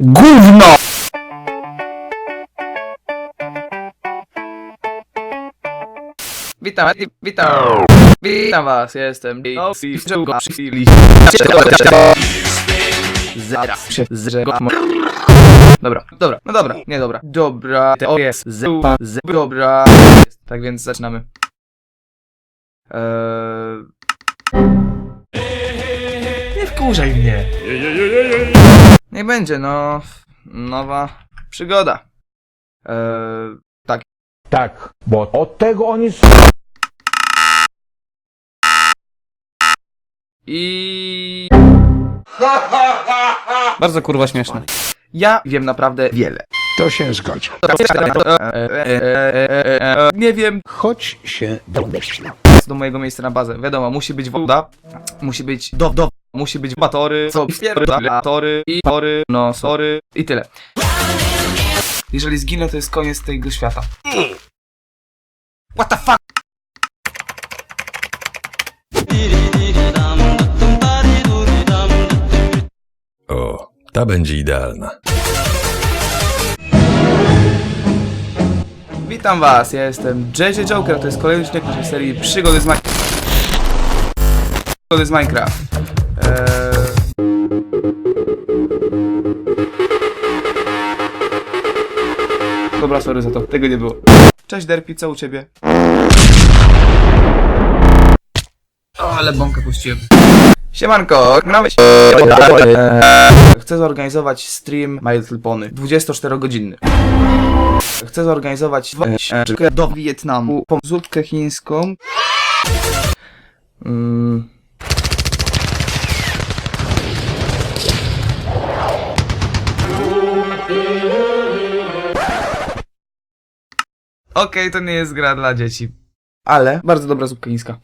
GÓWNO! Witam, witam, witam was, jestem Zaraz się zrzekam. Dobra, dobra, no dobra, nie dobra. Dobra, to jest z, z, dobra. Tak więc zaczynamy. Eee... Nie wkurzaj mnie. Nie będzie, no. Nowa przygoda. Eee... Tak, bo od tego oni są. I... Bardzo kurwa śmieszne. Ja wiem naprawdę wiele. To się zgodzi. Nie wiem Choć się domyślam. do mojego miejsca na bazę. Wiadomo, musi być woda, musi być do, do, musi być batory, co tory i tory, no sorry i tyle. Jeżeli zginę, to jest koniec tego świata. What the fuck? O, ta będzie idealna. Witam was, ja jestem JJ Joker, to jest kolejny odcinek naszej serii Przygody z Minecraft. Przygody z Minecraft. Eee... Dobra, sorry za to, tego nie było. Cześć Derpi, co u ciebie? O, ale bąkę puściłem. Siemanko, gramy się. Eee, Chcę zorganizować stream My Little Pony, 24-godzinny. Chcę zorganizować e, do Wietnamu pomzutkę chińską. Mm. Okej, to nie jest gra dla dzieci. Ale bardzo dobra zupka chińska.